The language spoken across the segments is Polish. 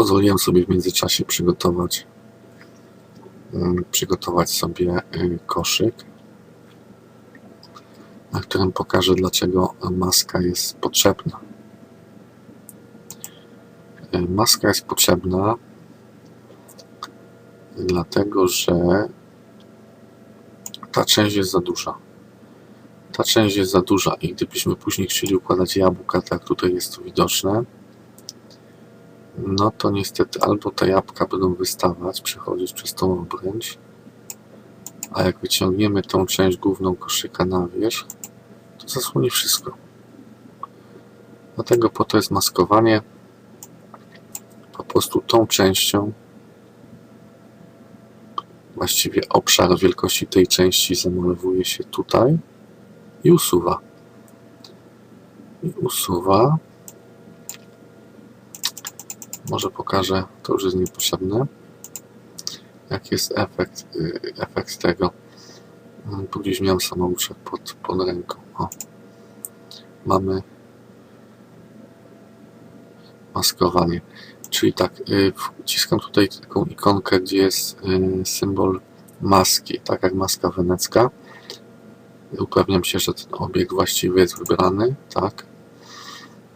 Pozwoliłem sobie w międzyczasie przygotować przygotować sobie y, koszyk, na którym pokażę dlaczego maska jest potrzebna. Y, Maska jest potrzebna dlatego, że ta część jest za duża. Ta część jest za duża i gdybyśmy później chcieli układać jabłka, tak tutaj jest to widoczne, no to niestety albo te jabłka będą wystawać, przechodzić przez tą obręcz, a jak wyciągniemy tą część główną koszyka na wierzch, to zasłoni wszystko. Dlatego po to jest maskowanie. Po prostu tą częścią właściwie obszar wielkości tej części zamalowuje się tutaj i usuwa. I usuwa. Może pokażę, to już jest niepotrzebne. Jaki jest efekt, y, efekt tego? Mm, Tu gdzieś miałem samouczek pod, pod ręką. O. Mamy maskowanie. Czyli tak, y, wciskam tutaj taką ikonkę, gdzie jest y, symbol maski, tak jak maska wenecka. Upewniam się, że ten obiekt właściwy jest wybrany, tak.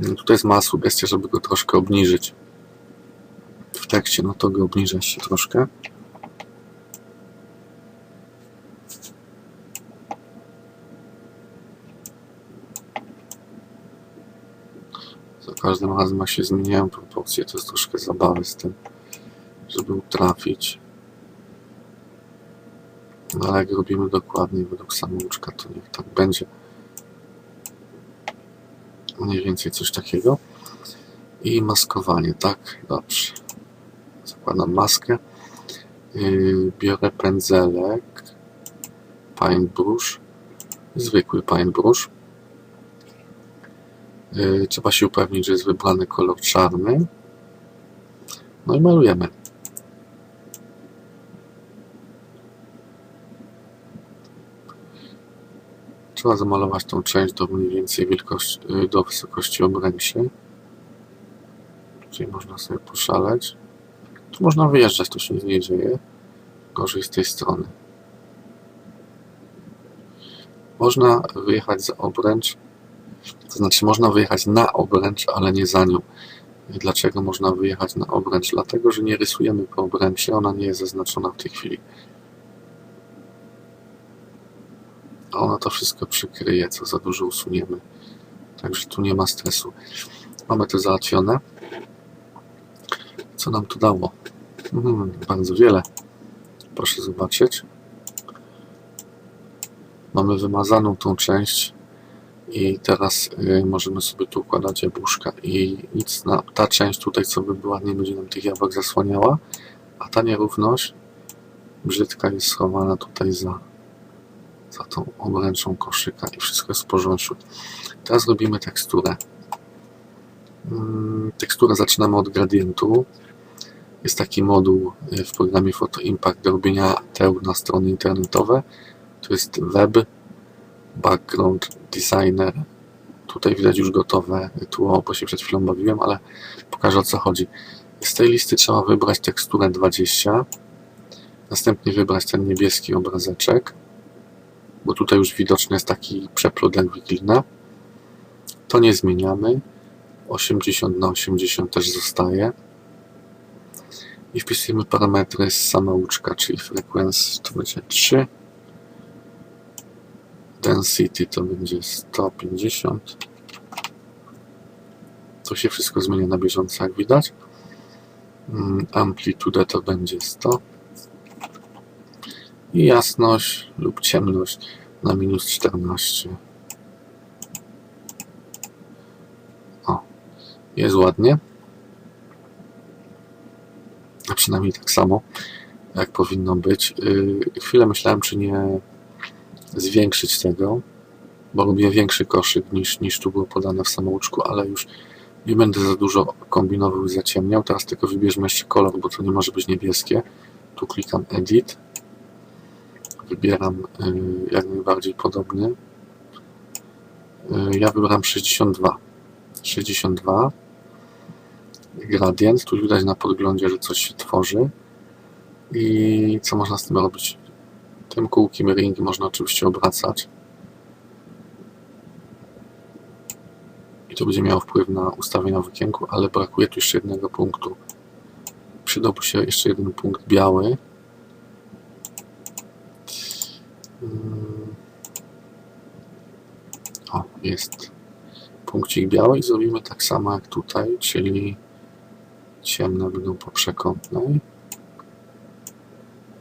Y, Tutaj jest mała sugestia, żeby go troszkę obniżyć w tekście, no to go obniża się troszkę. Za każdym razem jak się zmieniają proporcje, to jest troszkę zabawy z tym, żeby utrafić. No ale jak robimy dokładnie według samouczka, to niech tak będzie. Mniej więcej coś takiego. I maskowanie, tak? Dobrze. Zakładam maskę. Yy, biorę pędzelek. Paintbrush. Zwykły paintbrush. Yy, trzeba się upewnić, że jest wybrany kolor czarny. No i malujemy. Trzeba zamalować tą część do mniej więcej wielkości, yy, do wysokości obręczy. Czyli można sobie poszaleć. Tu można wyjeżdżać, to się nic nie dzieje. Gorzej z tej strony. Można wyjechać za obręcz, to znaczy można wyjechać na obręcz, ale nie za nią. Dlaczego można wyjechać na obręcz? Dlatego, że nie rysujemy po obręczy, ona nie jest zaznaczona w tej chwili. A Ona to wszystko przykryje, co za dużo usuniemy. Także tu nie ma stresu. Mamy to załatwione. Co nam to dało? Mhm, bardzo wiele. Proszę zobaczyć. Mamy wymazaną tą część i teraz y, możemy sobie tu układać jabłuszka i nic na ta część tutaj, co by była, nie będzie nam tych jabłek zasłaniała, a ta nierówność brzydka jest schowana tutaj za, za tą obręczą koszyka i wszystko jest w porządku. Teraz robimy teksturę. Mm, Teksturę zaczynamy od gradientu. Jest taki moduł y, w programie Photo Impact do robienia teł na strony internetowe. Tu jest web, background designer. Tutaj widać już gotowe tło, bo się przed chwilą bawiłem, ale pokażę o co chodzi. Z tej listy trzeba wybrać teksturę 20. Następnie wybrać ten niebieski obrazeczek, bo tutaj już widoczny jest taki przeplot jak wiklina. To nie zmieniamy. 80 na 80 też zostaje i wpisujemy parametry z samouczka, czyli frequency to będzie 3, density to będzie 150. To się wszystko zmienia na bieżąco, jak widać. Mm, Amplitudę to będzie 100 i jasność lub ciemność na minus 14. O, jest ładnie przynajmniej tak samo, jak powinno być. Yy, Chwilę myślałem, czy nie zwiększyć tego, bo lubię większy koszyk niż, niż tu było podane w samouczku, ale już nie będę za dużo kombinował i zaciemniał. Teraz tylko wybierzmy jeszcze kolor, bo to nie może być niebieskie. Tu klikam Edit. Wybieram yy, jak najbardziej podobny. Yy, Ja wybieram 62. 62. gradient. Tu widać na podglądzie, że coś się tworzy. I co można z tym robić? Tym kółkiem ringi można oczywiście obracać. I to będzie miało wpływ na ustawienia w okienku, ale brakuje tu jeszcze jednego punktu. Przydałby się jeszcze jeden punkt biały. Mm. O, jest punkcik biały i zrobimy tak samo jak tutaj, czyli ciemne będą po przekątnej.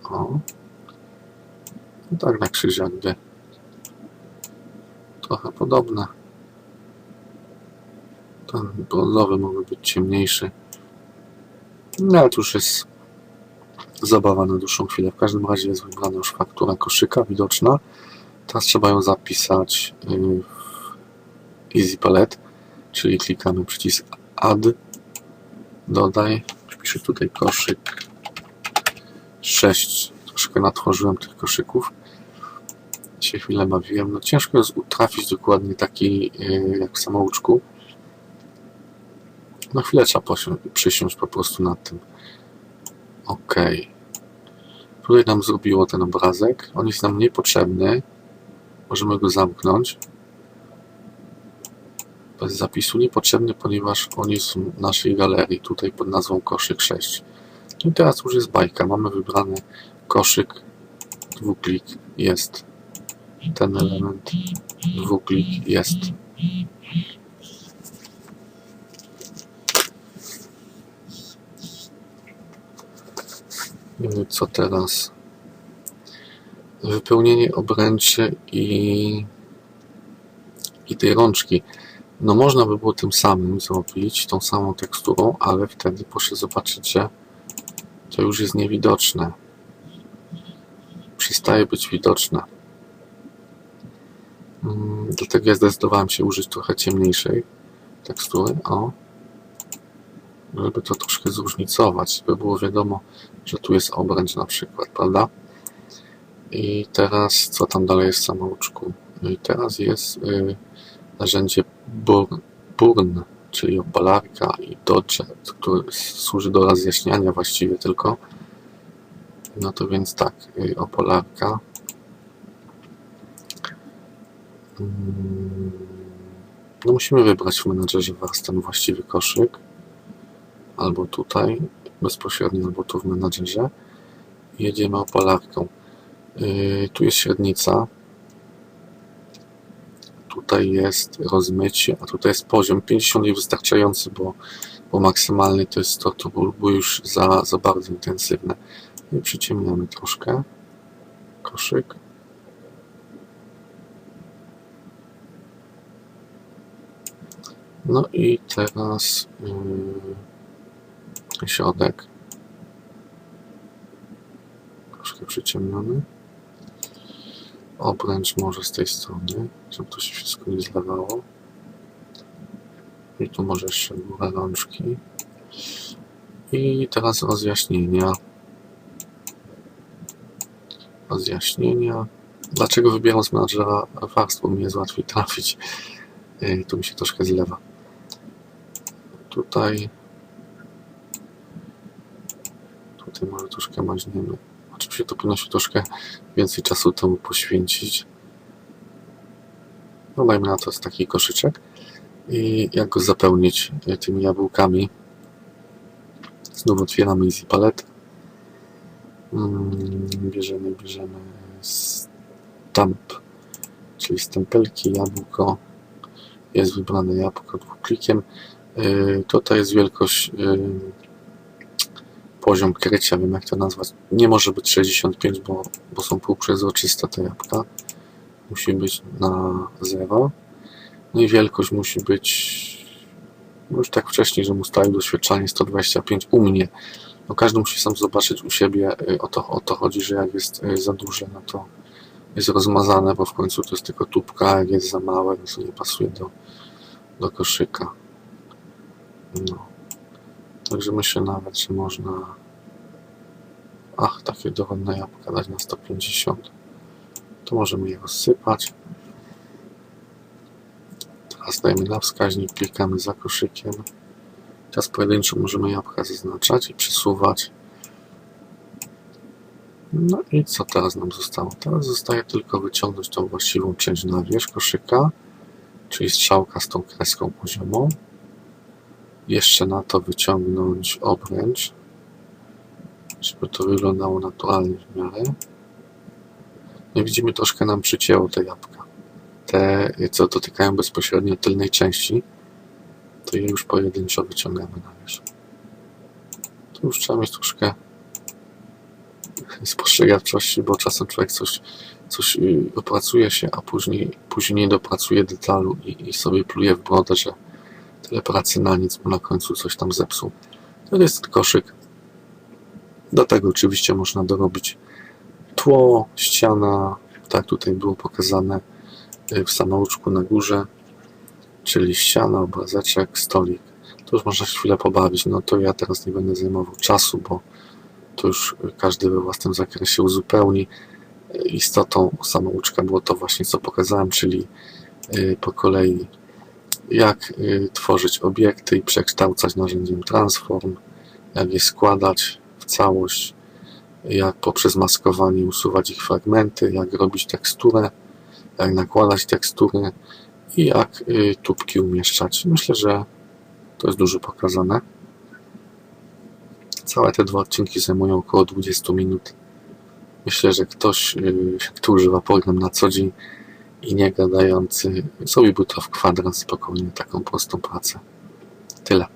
O. No tak na krzyż jakby. Trochę podobne. Ten brązowy mógłby być ciemniejszy. No ale to już jest zabawa na dłuższą chwilę. W każdym razie jest wybrana już faktura koszyka widoczna. Teraz trzeba ją zapisać y, w Easy Palette, czyli klikamy przycisk Add, dodaj, wpiszę tutaj koszyk 6. Troszkę natworzyłem tych koszyków. Się chwilę bawiłem. No ciężko jest utrafić dokładnie taki y, jak w samouczku. Na chwilę trzeba przysiąść po prostu nad tym. OK. Tutaj nam zrobiło ten obrazek. On jest nam niepotrzebny. Możemy go zamknąć. Bez zapisu niepotrzebny, ponieważ on jest w naszej galerii, tutaj pod nazwą koszyk 6. I teraz już jest bajka. Mamy wybrany koszyk, dwuklik jest ten element, dwuklik jest Y, Co teraz? Wypełnienie obręczy i, i tej rączki. No można by było tym samym zrobić, tą samą teksturą, ale wtedy proszę zobaczyć, że to już jest niewidoczne. Przestaje być widoczne. Mm, Dlatego ja zdecydowałem się użyć trochę ciemniejszej tekstury. O. Żeby to troszkę zróżnicować, żeby było wiadomo, że tu jest obręcz na przykład, prawda? I teraz, co tam dalej jest w samouczku? No i teraz jest y, narzędzie Burn, czyli opalarka i Dodge, który służy do rozjaśniania właściwie tylko. No to więc tak, y, opalarka. Mm, No musimy wybrać w menadżerze warstwę właściwy koszyk. Albo tutaj, bezpośrednio, albo tu w menadżerze. Jedziemy opalarką. Yy, tu jest średnica. Tutaj jest rozmycie, a tutaj jest poziom. 50 jest wystarczający, bo, bo maksymalny to jest to, to było już za, za bardzo intensywne. I przyciemniamy troszkę koszyk. No i teraz yy, środek. Troszkę przyciemniony. Obręcz może z tej strony, żeby to się wszystko nie zlewało. I tu może jeszcze górę rączki. I teraz rozjaśnienia. Rozjaśnienia. Dlaczego wybieram z menadżera warstw, bo mi jest łatwiej trafić. Yy, tu mi się troszkę zlewa. Tutaj. Tutaj może troszkę maźniemy. Oczywiście to powinno się troszkę więcej czasu temu poświęcić. No dajmy na to jest taki koszyczek. I jak go zapełnić e, tymi jabłkami? Znów otwieramy Easy Palette. Mm, Bierzemy, bierzemy stamp, czyli stempelki, jabłko. Jest wybrane jabłko dwuklikiem. Yy, Tutaj jest wielkość yy, poziom krycia, wiem jak to nazwać. Nie może być 65, bo, bo są półprzezroczyste te jabłka. Musi być na 0. No i wielkość musi być no już tak wcześniej, że ustalił doświadczalnie 125 u mnie. No każdy musi sam zobaczyć u siebie, y, o to, o to chodzi, że jak jest y, za duże, no to jest rozmazane, bo w końcu to jest tylko tubka, jak jest za małe, no to nie pasuje do, do koszyka. No. Także myślę nawet, że można ach, takie dorodne jabłka dać na 150. To możemy je rozsypać. Teraz dajmy na wskaźnik, klikamy za koszykiem. Teraz pojedynczo możemy jabłka zaznaczać i przesuwać. No i co teraz nam zostało? Teraz zostaje tylko wyciągnąć tą właściwą część na wierzch koszyka, czyli strzałka z tą kreską poziomą. Jeszcze na to wyciągnąć obręcz, żeby to wyglądało naturalnie w miarę. No i widzimy, troszkę nam przycięło te jabłka. Te, co dotykają bezpośrednio tylnej części, to je już pojedynczo wyciągamy na wierzch. Tu już trzeba mieć troszkę spostrzegawczości, bo czasem człowiek coś, coś y, opracuje się, a później, później nie dopracuje detalu i, i sobie pluje w brodę, że tyle pracy na nic, bo na końcu coś tam zepsuł. To jest koszyk. Do tego oczywiście można dorobić tło, ściana, tak tutaj było pokazane y, w samouczku na górze, czyli ściana, obrazeczek, stolik. To już można się chwilę pobawić. No to ja teraz nie będę zajmował czasu, bo to już każdy we własnym zakresie uzupełni. Istotą samouczka było to właśnie, co pokazałem, czyli y, po kolei jak y, tworzyć obiekty i przekształcać narzędziem transform, jak je składać w całość, jak poprzez maskowanie usuwać ich fragmenty, jak robić teksturę, jak nakładać tekstury i jak y, tubki umieszczać. Myślę, że to jest dużo pokazane. Całe te dwa odcinki zajmują około 20 minut. Myślę, że ktoś, yy, kto używa program na co dzień i nie gadający, zrobiłby to w kwadrat spokojnie, taką prostą pracę. Tyle.